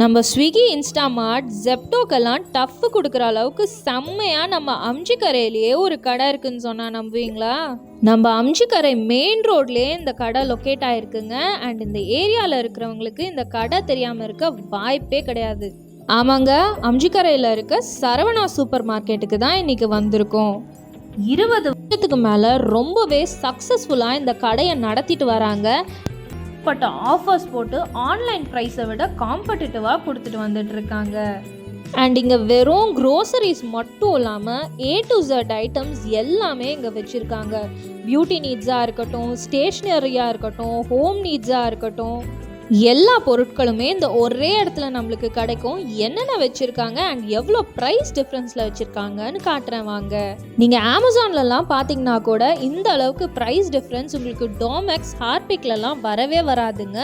நம்ம Swiggy Instamart ஜெப்டோக்கெல்லாம் tough கொடுக்குற அளவுக்கு செம்மையாக நம்ம அம்ஜிக்கரையிலேயே ஒரு கடை இருக்குன்னு சொன்னால் நம்புவீங்களா? நம்ம அம்ஜிக்கரை மெயின் ரோட்லேயே இந்த கடை லொக்கேட் ஆகிருக்குங்க அண்ட் இந்த ஏரியாவில் இருக்கிறவங்களுக்கு இந்த கடை தெரியாமல் இருக்க வாய்ப்பே கிடையாது. ஆமாங்க அம்ஜிக்கரையில் இருக்க சரவணா சூப்பர் மார்க்கெட்டுக்கு தான் இன்னைக்கு வந்திருக்கோம். இருபது வருஷத்துக்கு மேலே ரொம்பவே சக்ஸஸ்ஃபுல்லாக இந்த கடையை நடத்திட்டு வராங்க. பட்ட ஆஃபர்ஸ் போட்டு ஆன்லைன் ப்ரைஸை விட காம்படிட்டிவாக கொடுத்துட்டு வந்துட்டு இருக்காங்க. அண்ட் இங்கே வெறும் க்ரோசரிஸ் மட்டும் இல்லாமல் ஏ டு ஜட் ஐட்டம்ஸ் எல்லாமே இங்கே வச்சுருக்காங்க. பியூட்டி நீட்ஸாக இருக்கட்டும் ஸ்டேஷ்னரியாக இருக்கட்டும் ஹோம் நீட்ஸாக இருக்கட்டும். எல்லா பொருட்களுமே இந்த ஒரே இடத்துல நம்மளுக்கு கிடைக்கும். என்னென்ன வச்சுருக்காங்க? அண்ட் எவ்வளோ ப்ரைஸ் டிஃப்ரென்ஸில் வச்சுருக்காங்கன்னு காட்டுறேன் வாங்க. நீங்கள் அமேசான்லலாம் பார்த்தீங்கன்னா கூட இந்த அளவுக்கு ப்ரைஸ் டிஃப்ரென்ஸ் உங்களுக்கு டோமெக்ஸ் ஹார்பிக்லலாம் வரவே வராதுங்க.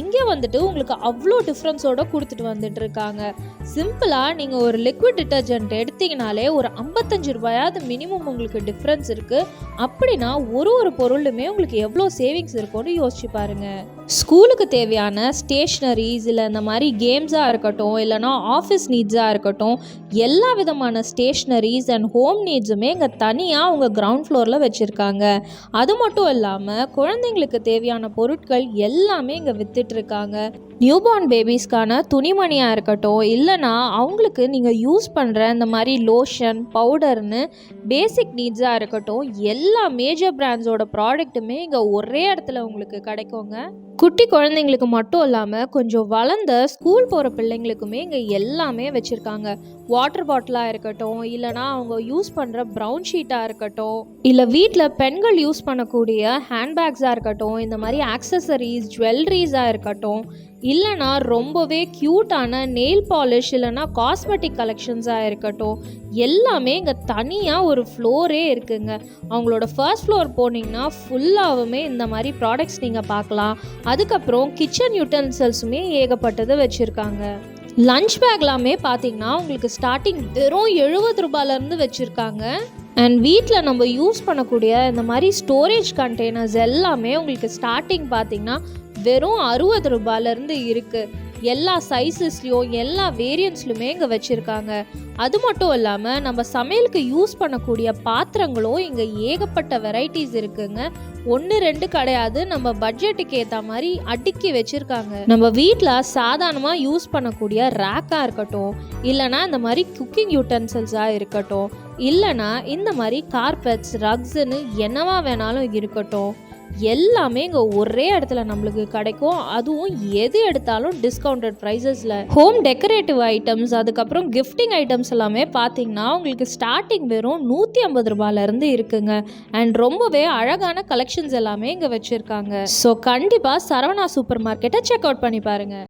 இங்கே வந்துட்டு உங்களுக்கு அவ்வளோ டிஃப்ரென்ஸோட கொடுத்துட்டு வந்துட்டு இருக்காங்க. சிம்பிளாக நீங்கள் ஒரு லிக்விட் டிட்டர்ஜென்ட் எடுத்தீங்கனாலே ஒரு ஐம்பத்தஞ்சு ரூபாயாவது மினிமம் உங்களுக்கு டிஃப்ரென்ஸ் இருக்குது அப்படின்னா ஒரு ஒரு பொருளுமே உங்களுக்கு எவ்வளோ சேவிங்ஸ் இருக்கும்னு யோசிச்சு பாருங்கள் ஸ்கூலுக்கு தேவையான ஸ்டேஷ்னரிஸ் இல்லை இந்த மாதிரி கேம்ஸாக இருக்கட்டும் இல்லைனா ஆஃபீஸ் நீட்ஸாக இருக்கட்டும் எல்லா விதமான ஸ்டேஷ்னரிஸ் அண்ட் ஹோம் நீட்ஸுமே இங்கே தனியாக அவங்க கிரவுண்ட் ஃப்ளோரில் வச்சுருக்காங்க. அது மட்டும் இல்லாமல் குழந்தைங்களுக்கு தேவையான பொருட்கள் எல்லாமே இங்கே விற்றுட்ருக்காங்க நியூபார்ன் பேபிஸ்க்கான துணிமணியாக இருக்கட்டும் இல்லைனா அவங்களுக்கு நீங்கள் யூஸ் பண்ணுற இந்த மாதிரி லோஷன் பவுடர்னு பேசிக் நீட்ஸாக இருக்கட்டும் எல்லா மேஜர் பிராண்ட்ஸோட ப்ராடக்ட்டுமே இங்கே ஒரே இடத்துல உங்களுக்கு கிடைக்குங்க. குட்டி குழந்தைங்களுக்கு மட்டும் இல்லாமல் கொஞ்சம் வளர்ந்த ஸ்கூல் போகிற பிள்ளைங்களுக்குமே இங்கே எல்லாமே வச்சுருக்காங்க. வாட்டர் பாட்டிலாக இருக்கட்டும் இல்லைனா அவங்க யூஸ் பண்ணுற ப்ரௌன் ஷீட்டாக இருக்கட்டும் இல்லை வீட்டில் பெண்கள் யூஸ் பண்ணக்கூடிய ஹேண்ட்பேக்ஸாக இருக்கட்டும் இந்த மாதிரி ஆக்சசரிஸ் ஜுவல்லரிஸாக இருக்கட்டும் இல்லைனா ரொம்பவே க்யூட்டான நெயில் பாலிஷ் இல்லைனா காஸ்மெட்டிக் கலெக்ஷன்ஸாக இருக்கட்டும் எல்லாமே இங்கே தனியாக ஒரு ஃப்ளோரே இருக்குங்க. அவங்களோட ஃபர்ஸ்ட் ஃப்ளோர் போனீங்கன்னா ஃபுல்லாகவுமே இந்த மாதிரி ப்ராடக்ட்ஸ் நீங்கள் பார்க்கலாம். அதுக்கப்புறம் கிச்சன் யூட்டன்சில்ஸுமே ஏகப்பட்டது வச்சுருக்காங்க. லஞ்ச் பேக்லாமே பார்த்தீங்கன்னா உங்களுக்கு ஸ்டார்டிங் வெறும் எழுபது ரூபாயிலேருந்து வச்சுருக்காங்க. அண்ட் வீட்டில் நம்ம யூஸ் பண்ணக்கூடிய இந்த மாதிரி ஸ்டோரேஜ் கண்டெய்னர்ஸ் எல்லாமே உங்களுக்கு ஸ்டார்டிங் பார்த்தீங்கன்னா வெறும் அறுபது ரூபாயிலேருந்து இருக்குது எல்லா சைஸஸ்லேயும் எல்லா வேரியன்ஸ்லையுமே இங்கே வச்சுருக்காங்க. அது மட்டும் இல்லாமல் நம்ம சமையலுக்கு யூஸ் பண்ணக்கூடிய பாத்திரங்களும் இங்கே ஏகப்பட்ட வெரைட்டிஸ் இருக்குங்க. ஒன்று ரெண்டு கிடையாது. நம்ம பட்ஜெட்டுக்கு ஏற்ற மாதிரி அடுக்கி வச்சுருக்காங்க. நம்ம வீட்டில் சாதாரணமாக யூஸ் பண்ணக்கூடிய ரேக்காக இருக்கட்டும் இல்லைனா இந்த மாதிரி குக்கிங் யூட்டன்சில்ஸாக இருக்கட்டும் இல்லைனா இந்த மாதிரி கார்பெட்ஸ் ரக்ஸுன்னு என்னவா வேணாலும் இருக்கட்டும். எல்லாமே இங்கே ஒரே இடத்துல நம்மளுக்கு கிடைக்கும். அதுவும் எது எடுத்தாலும் டிஸ்கவுண்டட் ப்ரைஸஸில் ஹோம் டெக்கரேட்டிவ் ஐட்டம்ஸ் அதுக்கப்புறம் கிஃப்டிங் ஐட்டம்ஸ் எல்லாமே பார்த்தீங்கன்னா உங்களுக்கு ஸ்டார்டிங் வெறும் நூற்றி ஐம்பது ரூபாயிலேருந்து இருக்குங்க. அண்ட் ரொம்பவே அழகான கலெக்ஷன்ஸ் எல்லாமே இங்கே வச்சுருக்காங்க. ஸோ கண்டிப்பாக சரவணா சூப்பர் மார்க்கெட்டை செக் அவுட் பண்ணி பாருங்கள்